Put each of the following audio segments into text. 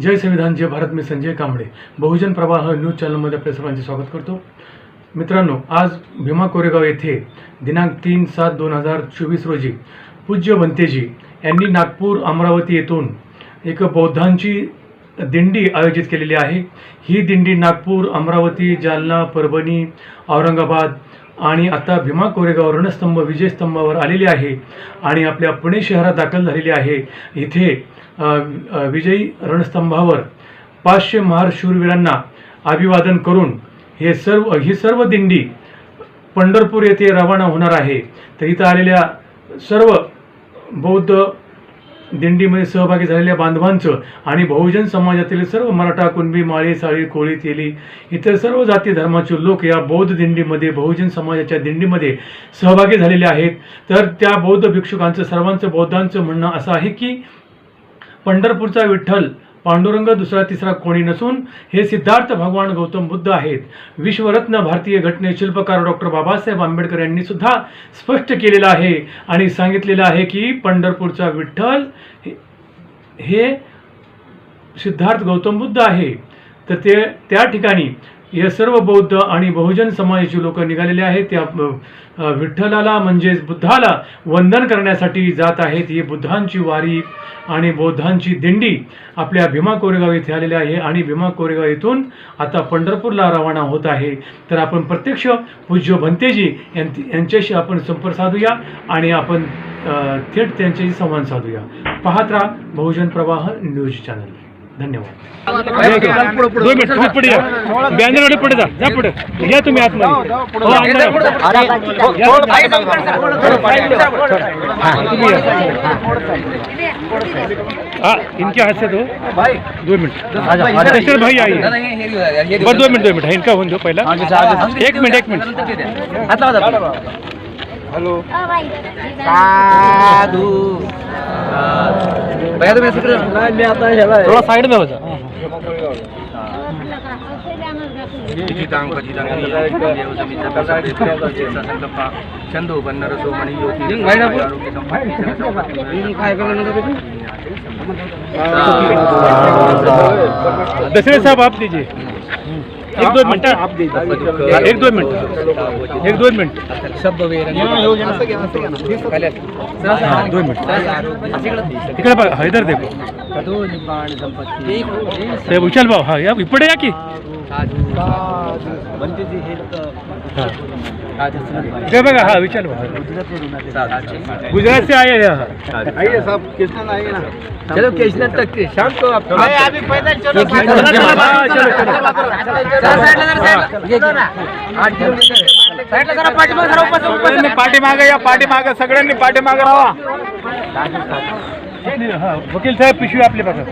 जय संविधान जय भारत मी संजय कांबळे. बहुजन प्रवाह न्यूज चॅनलमध्ये आपल्या सर्वांचे स्वागत करतो. मित्रांनो आज भीमा कोरेगाव येथे दिनांक तीन सात दोन हजार चोवीस रोजी पूज्य भंतेजी यांनी नागपूर अमरावती येथून एक बौद्धांची दिंडी आयोजित केलेली आहे. ही दिंडी नागपूर अमरावती जालना परभणी औरंगाबाद आणि आता भीमा कोरेगाव रणस्तंभ विजयस्तंभावर आलेली आहे आणि आपल्या पुणे शहरात दाखल झालेली आहे. इथे विजयी रणस्तंभावर पाचशे महार शूरवीरांना अभिवादन करून हे सर्व ही सर्व दिंडी पंढरपूर येथे रवाना होणार आहे. तर इथं आलेल्या सर्व बौद्ध दिंडीमध्ये सहभागी झालेल्या बांधवांचं आणि बहुजन समाजातील सर्व मराठा कुणबी माळी साळी कोळी तेली इतर सर्व जाती धर्माचे लोक या बौद्ध दिंडीमध्ये बहुजन समाजाच्या दिंडीमध्ये सहभागी झालेले आहेत. तर त्या बौद्ध भिक्षुकांचं सर्वांचं बौद्धांचं म्हणणं असं आहे की पंढरपूरचा विठ्ठल पांडुरंग दुसरा तिसरा कोणी नसून हे सिद्धार्थ भगवान गौतम बुद्ध आहेत. विश्वरत्न भारतीय घटने शिल्पकार डॉक्टर बाबासाहेब आंबेडकर यांनी सुद्धा स्पष्ट केलेलं आहे आणि सांगितलेलं आहे की पंढरपूरचा विठ्ठल हे- हे सिद्धार्थ गौतम बुद्ध आहे. तर ते त्या ठिकाणी हे सर्व बौद्ध आणि बहुजन समाजाची लोक निघालेले आहेत. त्या विठ्ठलाला म्हणजेच बुद्धाला वंदन करण्यासाठी जात आहेत. ही बुद्धांची वारी आणि बौद्धांची दिंडी आपल्या भीमा कोरेगाव येथे आलेली आहे आणि भीमा कोरेगाव येथून आता पंढरपूरला रवाना होत आहे. तर आपण प्रत्यक्ष पूज्य भंतेजी यांच्याशी आपण संपर्क साधूया आणि आपण थेट त्यांच्याशी संवाद साधूया. पाहत राहा बहुजन प्रवाह न्यूज चॅनल. धन्यवाद. दोन मिनिट तुम्ही पुढे या बॅनरवाले पुढे जा जा पुढे. या तुम्ही आतमध्ये. हो. हाँ इनके हाथ से दो. दो मिनट. दशरथ भाई आइए. बस दो मिनट दो मिनट. इनका होने दो पहला. एक मिनट एक मिनट. साधू भैया तुम्ही असं करा. थोड़ा साइड में हो जा चंदो बन्नर सोमणी योगी काय नको? आरोग्य संपत्ती काय करणार होतं दशरथ साहब आप दीजिए एक दो मिनट. एक दो मिनट एक दो मिनट. हाँ दो मिनट. इकडे बघा हा, इधर देखो साहेब उचल भाऊ हा या इकडे या की. हा. इकडे बघा हा विचार गुजरात से आए हैं हा. आइए साहब कृष्णन आइए ना चलो कृष्णन तक के शाम को आप अभी पैदल चलो चलो, चलो, हाँ, चलो, चलो. सगळ्यांनी पाठीमागे या पाठीमागे सगळ्यांनी पाठीमागे राहा हा, वकील साहेब पिशवी आपली बघा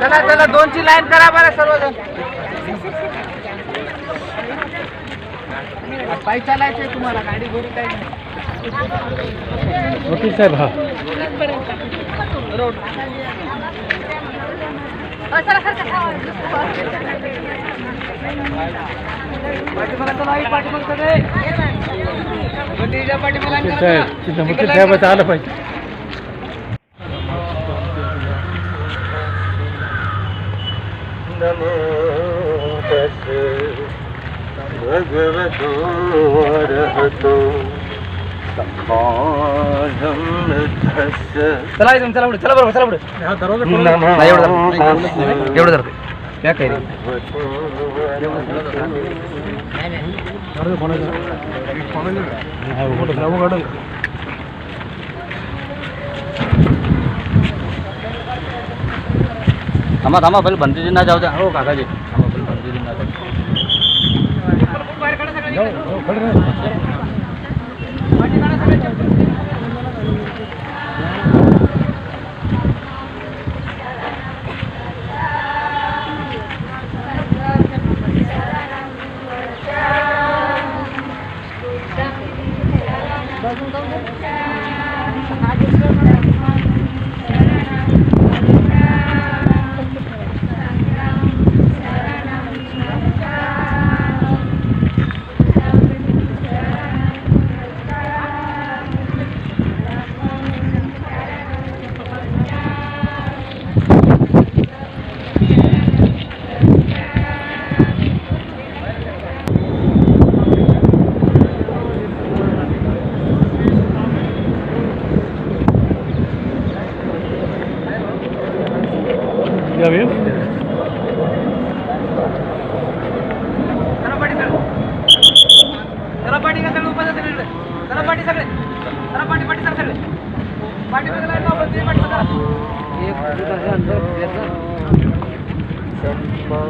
चला चला दोनची लाईन करा बरं सर्वजण पाय चालायचंय तुम्हाला गाडी गोडी काय वकील साहेब हा. तिथं वकील साहेबाचं आलं पाहिजे. भगवतो अरहतो सम्मासम्बुद्धस्य चला इथून, चला पुढे चला बरोबर चला पुढे नमो नाही, एवढं धरा. तस् एवढं धरते त्या काही नाही. भगवतो थांबा थांबा पहिले भंतीजींना जाऊ द्या हो काकाजी थांबा पहिले भंतीजींना जाऊ ಯಾವ ಕಡಿಮೆ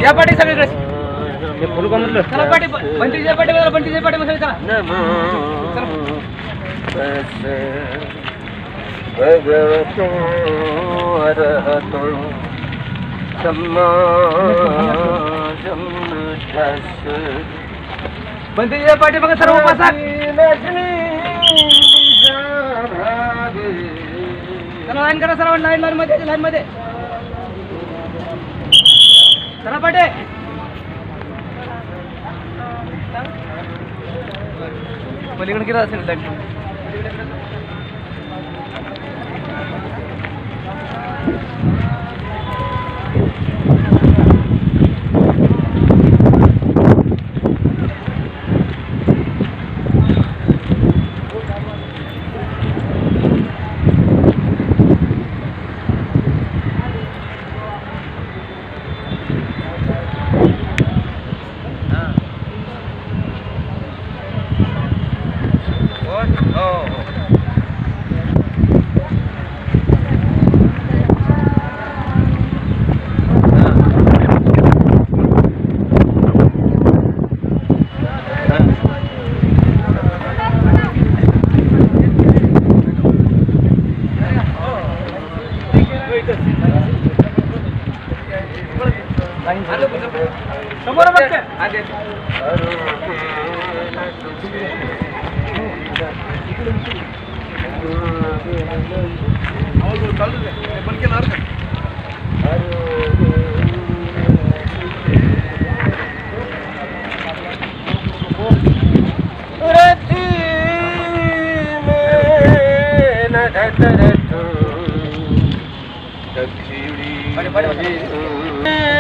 या पाठी सगळीकडे. चला पाठी बंटीच्या पाठी मध्ये बंटीच्या पाठी मध्ये चला. नमो तस्से भगवतो अरहतो सम्मा सम्बुद्धस्से बंटीच्या पाठी बघा सर्व उपासक चला लाईन करा सर लाईन लाईन मध्ये लाईन मध्ये. चला पाटे पलीकडे गेला असेल line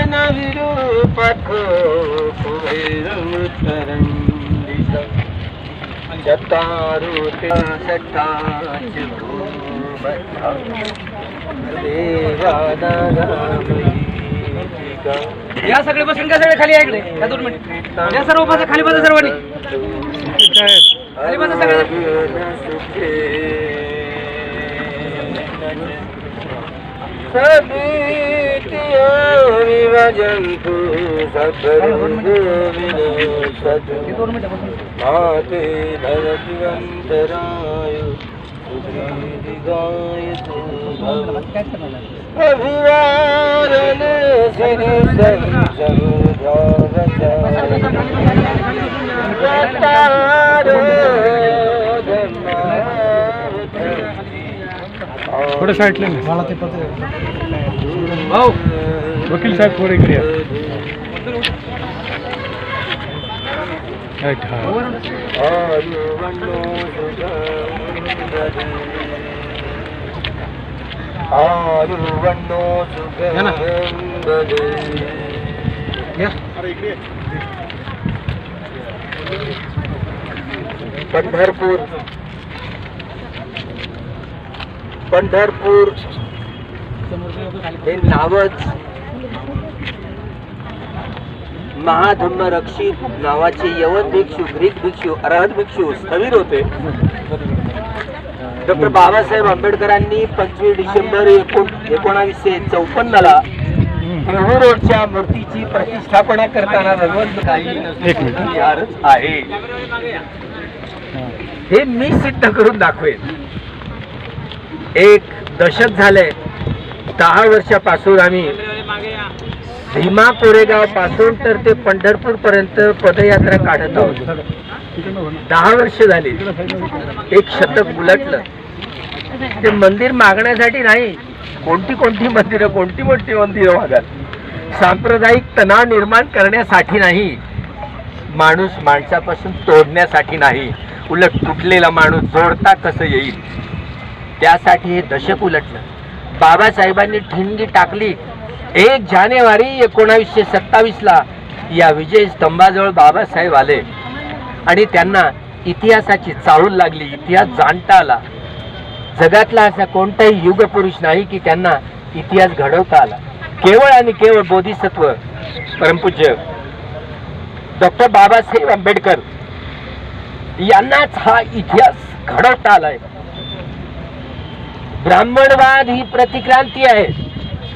Na virou pacou, foi o tarão. या सगळे बसून का सगळे खाली इकडे? या दोन मिनिट. या सर्व उपासक खाली बसा सर्वांनी. खाली बसा सगळे विभजन्तु सदु माते भवतिवन्तराय सुदीर्घायतु भव। अभिवादन श्री थोडं साईडला नाही. भाऊ वकील साहेब थोडे इकडे या. राईट, हा. आयुवन्नो या पंढरपूर. पंढरपूर. हे नावच. महाधम्म रक्षित नावाचे यवन भिक्षू ग्रीक भिक्षू अरहत भिक्षू स्थविर होते. डॉक्टर बाबासाहेब आंबेडकरांनी पंचवीस डिसेंबर एकोण एकोणावीसशे चौपन्नला प्रभू रोडच्या मूर्तीची प्रतिष्ठापना करताना भगवंत आहे. हे मी सिद्ध करून दाखवेन. एक दशक झालंय दहा वर्षापासून आम्ही भीमा कोरेगावपासून तर ते पंढरपूर पर्यंत पदयात्रा काढत आहोत. दहा वर्ष झाली. एक शतक उलटलं. ते मंदिर मागण्यासाठी नाही कोणती कोणती मंदिरं कोणती कोणती मंदिरं मागत सांप्रदायिक तणाव निर्माण करण्यासाठी नाही. माणूस माणसापासून तोडण्यासाठी नाही. उलट तुटलेला माणूस जोडता कसं येईल? त्यासाठी हे दशक उलटलं. बाबासाहेबांनी ठिणगी टाकली. एक जानेवारी एकोणावीसशे सत्तावीसला या विजय स्तंभाजवळ बाबासाहेब आले. आणि त्यांना इतिहासाची चाळून लागली इतिहास जाणता आला. जगातला असा कोणताही युगपुरुष नाही की त्यांना इतिहास घडवता आला. केवळ आणि केवळ बोधिसत्व परमपूज्य डॉक्टर बाबासाहेब आंबेडकर यांनाच हा इतिहास घडवता आलाय. ब्राह्मणवाद ही प्रतिक्रांती आहे.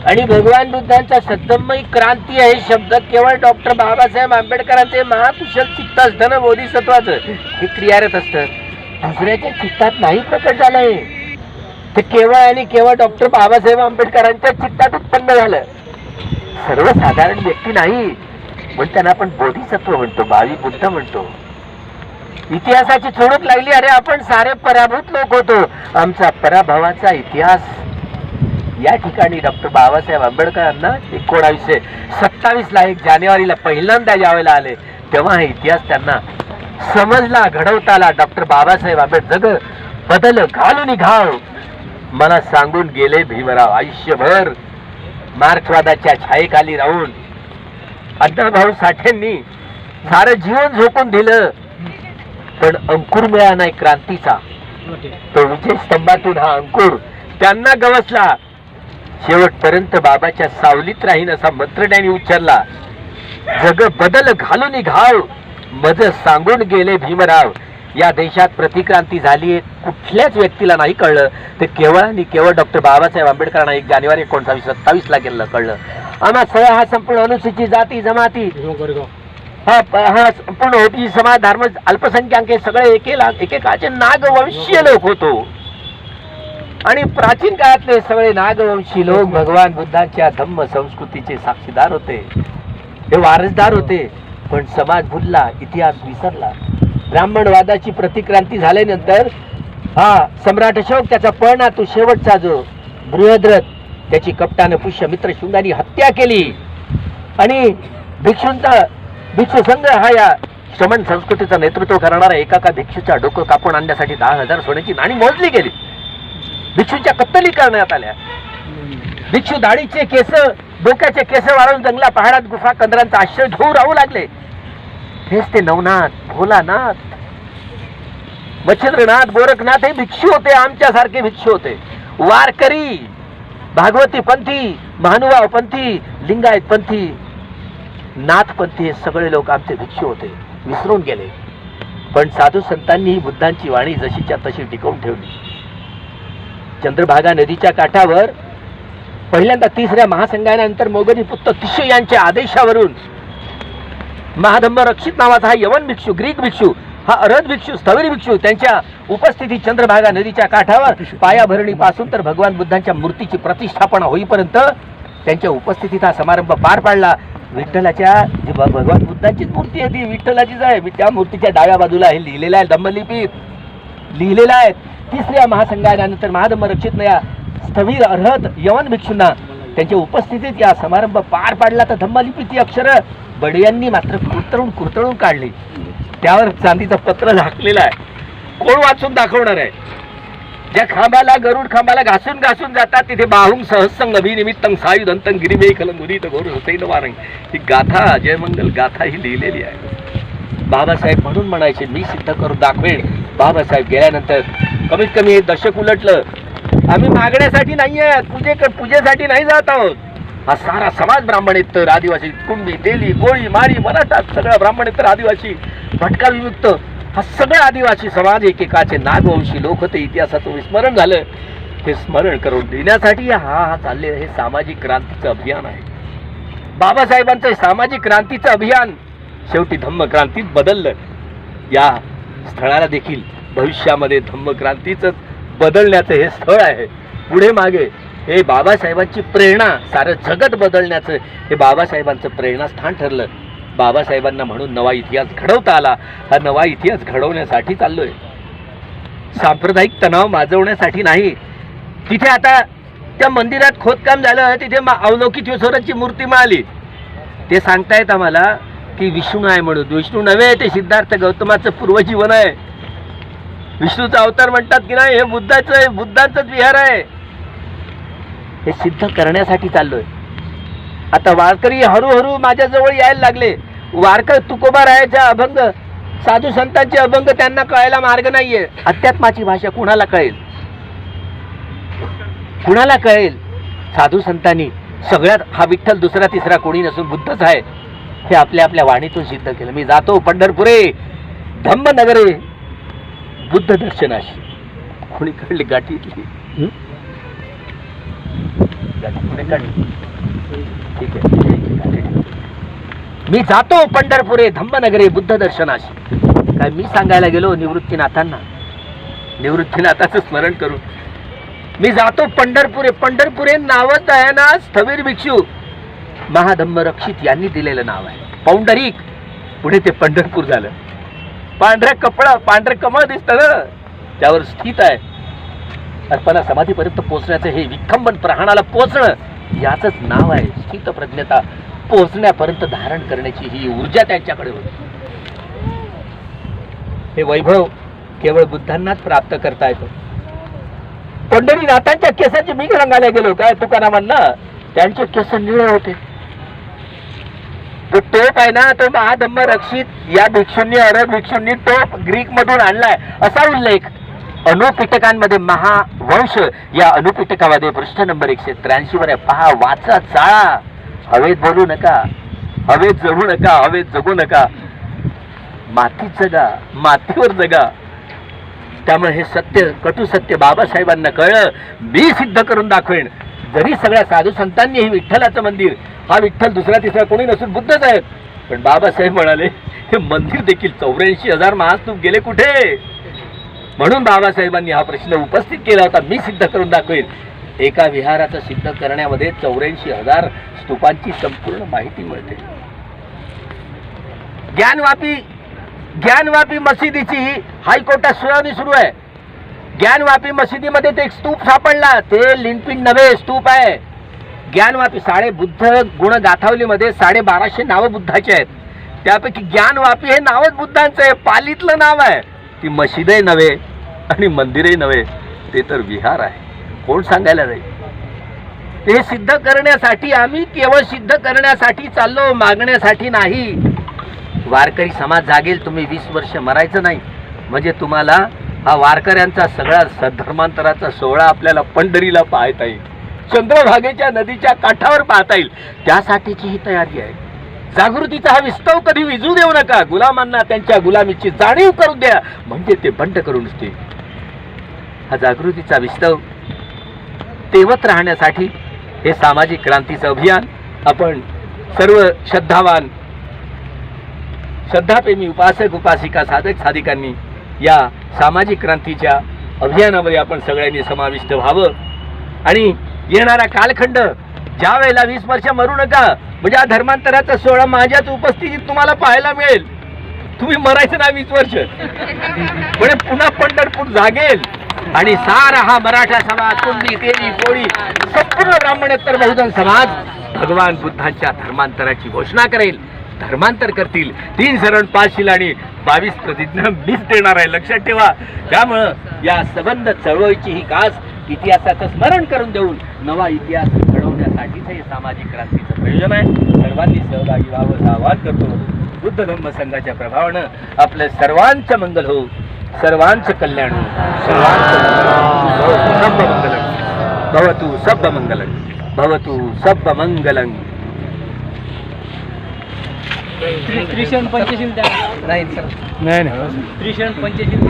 आणि भगवान बुद्धांचा सत्तमयी क्रांती आहे शब्द केवळ डॉक्टर बाबासाहेब आंबेडकरांचे महाकुशल चित्त असतं ना बोधिसत्वाचं हे क्रियारत असतं. दुसऱ्याच्या चित्तात नाही प्रकट झालंय. ते केवळ आणि केवळ डॉक्टर बाबासाहेब आंबेडकरांच्या चित्तात उत्पन्न झालं. सर्वसाधारण व्यक्ती नाही पण त्यांना आपण बोधिसत्व म्हणतो भावी बुद्ध म्हणतो. इतिहासाची चोडूक लागली अरे आपण सारे पराभूत लोक होतो. आमचा पराभवाचा इतिहास या ठिकाणी डॉक्टर बाबासाहेब आंबेडकरांना एकोणावीसशे सत्तावीसला एक जानेवारीला पहिल्यांदा यावेळेला आले. तेव्हा हा इतिहास त्यांना समजला घडवता आला. डॉक्टर बाबासाहेब आंबेडकर जग बदल घालून घाव मला सांगून गेले भीमराव आयुष्यभर मार्क्सवादाच्या छायेखाली राहून. अण्णाभाऊ साठेंनी सारं जीवन झोपून दिलं. पण अंकुर मिळाला नाही क्रांतीचा. तो विजय स्तंभातून हा अंकुर त्यांना गवसला. शेवटपर्यंत बाबाच्या सावलीत राहीन असा मंत्र त्यांनी उच्चारला जग बदल घालून घाव मज सांगून गेले भीमराव. या देशात प्रतिक्रांती झाली कुठल्याच व्यक्तीला नाही कळलं. ते केवळ आणि केवळ डॉक्टर बाबासाहेब आंबेडकरांना एक जानेवारी एकोणसावीस सत्तावीस ला गेलं कळलं. आम्हा सगळा हा संपूर्ण अनुसूचित जाती जमाती हा प- हा संपूर्ण होती समाज धर्म अल्पसंख्याक हे सगळे एकेला एकेकाचे नागवंशीय लोक होतो. आणि प्राचीन काळातले सगळे नागवंशी लोक भगवान बुद्धांच्या धम्म संस्कृतीचे साक्षीदार होते. हे वारसदार होते पण समाज भुलला इतिहास विसरला. ब्राह्मणवादाची प्रतिक्रांती झाल्यानंतर हा सम्राट अशोक त्याचा पळणा तो शेवटचा जो बृहद्रथ त्याची कपटानं पुष्यमित्र शृंगाने हत्या केली. आणि भिक्षूंचा भिक्षू संघ हा या श्रमण संस्कृतीचं नेतृत्व करणारा एका का डोकं कापून आणण्यासाठी दहा हजार सोन्याची नाणी मोजली गेली. भिक्षूच्या कत्तली करण्यात आल्या. भिक्षू दाढीचे केस डोक्याचे केस वाढवून जंगला पहाडात गुफा कंदरांचा आश्रय घेऊ राहू लागले. हेच ते नवनाथ भोलानाथ. मच्छिंद्रनाथ गोरखनाथ हे भिक्षू होते आमच्यासारखे भिक्षू होते. वारकरी भागवती पंथी महानुभाव पंथी लिंगायत पंथी नाथपंथी हे सगळे लोक आमचे भिक्षू होते विसरून गेले. पण साधू संतांनी बुद्धांची वाणी जशीच्या तशी टिकवून ठेवली. चंद्रभागा नदीच्या काठावर पहिल्यांदा तिसऱ्या महासंघानंतर मोगरी पुत्र तिशे यांच्या आदेशावरून महाधम्म रक्षित नावाचा हा यवन भिक्षू ग्रीक भिक्षू हा अरद भिक्षू स्थवीर भिक्षू त्यांच्या उपस्थितीत चंद्रभागा नदीच्या काठावर पायाभरणीपासून तर भगवान बुद्धांच्या मूर्तीची प्रतिष्ठापना होईपर्यंत त्यांच्या उपस्थितीत हा समारंभ पार पाडला. विठ्ठलाच्या जी भगवान बुद्धांचीच मूर्ती आहे ती विठ्ठलाचीच आहे. त्या मूर्तीच्या डाव्या बाजूला हे लिहिलेलं आहे धम्मलिपीत लिहिलेलं आहे तिसऱ्या महासंघानंतर महाधम्म रक्षित या स्थवीर अर्हत यवन भिक्षूंना त्यांच्या उपस्थितीत या समारंभ पार पाडला तर धम्मलिपीची अक्षरं बडियांनी मात्र कुरतळून कुरतळून काढली. त्यावर चांदीचं पत्र झाकलेलं आहे. कोण वाचून दाखवणार आहे? ज्या खांबाला गरुड खांबाला घासून घासून जातात तिथे बाहुंग सहसंग अभिनिमित्तंग सायुधंतंग गिरिमे कलंग उदित घोर हुसैन वारंग. ही गाथा जयमंगल गाथा ही लिहिलेली आहे. बाबासाहेब म्हणून म्हणायचे मी सिद्ध करून दाखवेन. बाबासाहेब गेल्यानंतर कमीत कमी दशक उलटलं. आम्ही मागण्यासाठी नाही आहे पूजे पूजेसाठी नाही जात आहोत. हा सारा समाज ब्राह्मण इतर आदिवासी कुंभी तेली गोळी मारी मराठा सगळा ब्राह्मणेतर आदिवासी भटका विमुक्त हा सगळा आदिवासी समाज एकेकाचे नागवंशी लोक होते इतिहासाचं विस्मरण झालं. हे स्मरण करून देण्यासाठी हा हा चालले हे सामाजिक क्रांतीचं अभियान आहे. बाबासाहेबांचं सामाजिक क्रांतीचं अभियान शेवटी धम्मक्रांतीत बदललं. या स्थळाला देखील भविष्यामध्ये धम्मक्रांतीचं बदलण्याचं हे स्थळ आहे. पुढे मागे हे बाबासाहेबांची प्रेरणा सारं जगत बदलण्याचं हे बाबासाहेबांचं प्रेरणास्थान ठरलं. बाबासाहेबांना म्हणून नवा इतिहास घडवता आला. हा नवा इतिहास घडवण्यासाठी चाललोय. सांप्रदायिक तणाव माजवण्यासाठी नाही. तिथे आता त्या मंदिरात खोदकाम झालं तिथे मा- अवलौकिकेश्वराची मूर्ती मिळाली. ते सांगतायत आम्हाला की विष्णू आहे म्हणून. विष्णू नव्हे ते सिद्धार्थ गौतमाचं पूर्वजीवन आहे. विष्णूचा अवतार म्हणतात की नाही हे बुद्धाचं आहे बुद्धांचंच विहार आहे. हे सिद्ध करण्यासाठी चाललोय. आता वारकरी हळूहळू माझ्याजवळ यायला लागले. वारकर तुकोबा रायाच्या अभंग साधू संतांचे अभंग त्यांना कळायला मार्ग नाहीये. अध्यात्माची भाषा कुणाला कळेल? कुणाला कळेल? साधू संतांनी. सगळ्यात हा विठ्ठल दुसरा तिसरा कोणी नसून बुद्धच आहे. हे आपल्या आपल्या वाणीतून सिद्ध केलं. मी जातो पंढरपुरे धम्म नगरे बुद्ध दर्शनाशी. कोणी काढली गाठीतली गाठी ठीक आहे. मी जातो पंढरपुरे धम्मनगरे बुद्ध दर्शनाशी. काय मी सांगायला गेलो निवृत्तीनाथांना? निवृत्तीनाथाचं स्मरण करून. मी जातो पंढरपुरे पंढरपुरे नावच आहे ना स्थवीर भिक्षू. महाधम्म रक्षित यांनी दिलेलं नाव आहे. पौंडरीक. पुढे ते पंढरपूर झालं. पांढऱ्या कपडा पांढरे कमळ दिसतं ना त्यावर स्थित आहे. अर्पणा समाधीपर्यंत पोहोचण्याचं हे विखंबन प्रहाणाला पोहोचणं याचंच नाव आहे. स्थित प्रज्ञता पोहोचण्यापर्यंत धारण करण्याची ही ऊर्जा त्यांच्याकडे होती. हे वैभव केवळ बुद्धांनाच प्राप्त करता येतो. पंढरीनाथांच्या केसाची मी रंगायला गेलो काय? तुकारामांना? त्यांचे केस निळे होते. तो टोप आहे ना तो महाधम्म रक्षित या भिक्षूंनी अरब भिक्षूंनी टोप ग्रीक मधून आणलाय. असा उल्लेख अनुपिटकांमध्ये महावंश या अनुपिटकामध्ये पृष्ठ नंबर एकशे त्र्याऐंशी वर आहे. पहा वाचा चाळा. हवेत बोलू नका. हवेत जगू नका हवेत जगू नका. मातीत जगा मातीवर जगा. त्यामुळे हे सत्य कटू सत्य बाबासाहेबांना कळलं. मी सिद्ध करून दाखवेन. जरी सगळ्या साधू संतांनी हे विठ्ठलाचं मंदिर हा विठ्ठल दुसरा तिसरा कोणी नसून बुद्धच आहेत. पण बाबासाहेब म्हणाले हे मंदिर देखील चौऱ्याऐंशी हजार महास्तूप गेले कुठे? म्हणून बाबासाहेबांनी हा प्रश्न उपस्थित केला होता. मी सिद्ध करून दाखवेन. एका विहाराचं सिद्ध करण्यामध्ये चौऱ्याऐंशी हजार स्तूपांची संपूर्ण माहिती मिळते. ज्ञानवापी ज्ञानवापी मशिदीची हायकोर्टात सुनावणी सुरू आहे. ज्ञानवापी मशिदीमध्ये ते एक स्तूप सापडला. ते लिंपिन नव्हे स्तूप आहे. ज्ञानवापी साडे बुद्ध गुण गाथावलीमध्ये साडे बाराशे नावं बुद्धाचे आहेत. त्यापैकी ज्ञानवापी हे नावच बुद्धांचं आहे. पालीतलं नाव आहे. ती मशिदही नव्हे आणि मंदिरही नव्हे. ते तर विहार आहे. कोण सांगायला जाईल? हे सिद्ध करण्यासाठी आम्ही केवळ सिद्ध करण्यासाठी चाललो मागण्यासाठी नाही. वारकरी समाज जागेल तुम्ही वीस वर्ष मरायचं नाही. म्हणजे तुम्हाला हा वारकऱ्यांचा सगळा सद्धर्मांतराचा सोहळा आपल्याला पंढरीला पाहता येईल. चंद्रभागेच्या नदीच्या काठावर पाहता येईल. त्यासाठीची ही तयारी आहे. जागृतीचा हा विस्तव कधी विजू देऊ नका. गुलामांना त्यांच्या गुलामीची जाणीव करून द्या. म्हणजे ते बंड करून देतील हा जागृतीचा विस्तव तेवत राहण्यासाठी हे सामाजिक क्रांतीचं अभियान आपण सर्व श्रद्धावान श्रद्धाप्रेमी उपासक उपासिका साधक साधिकांनी या सामाजिक क्रांतीच्या अभियानामध्ये आपण सगळ्यांनी समाविष्ट व्हावं. आणि येणारा कालखंड. ज्या वेळेला वीस वर्ष मरू नका म्हणजे हा धर्मांतराचा सोहळा माझ्याच उपस्थितीत तुम्हाला पाहायला मिळेल. तुम्ही मरायचं ना वीस वर्ष. म्हणजे पुन्हा पंढरपूर जागेल. आणि सारा हा मराठा समाज कुंडी तेली कोळी संपूर्ण ब्राह्मणोत्तर बहुजन समाज भगवान बुद्धांच्या धर्मांतराची घोषणा करेल. धर्मांतर करतील. तीन शरण पाच शिल आणि बावीस प्रतिज्ञा मीच देणार आहे. लक्षात ठेवा. त्यामुळं या सबंध चळवळीची ही कास इतिहासाचं स्मरण करून देऊन नवा इतिहास घडवण्यासाठीच हे सामाजिक क्रांतीचं प्रयोजन आहे. सर्वांनी सहभागी व्हावं असं आवाहन करतो. बुद्ध धम्म संघाच्या प्रभावानं आपलं सर्वांचं मंगल हो सर्वांचं कल्याण हो सर्वांचं मंगल हो. भवतु सब मंगलं भवतु सब मंगलं त्रिशरण पंचशील द्या नाही सर नाही. नाही त्रिशरण पंचशील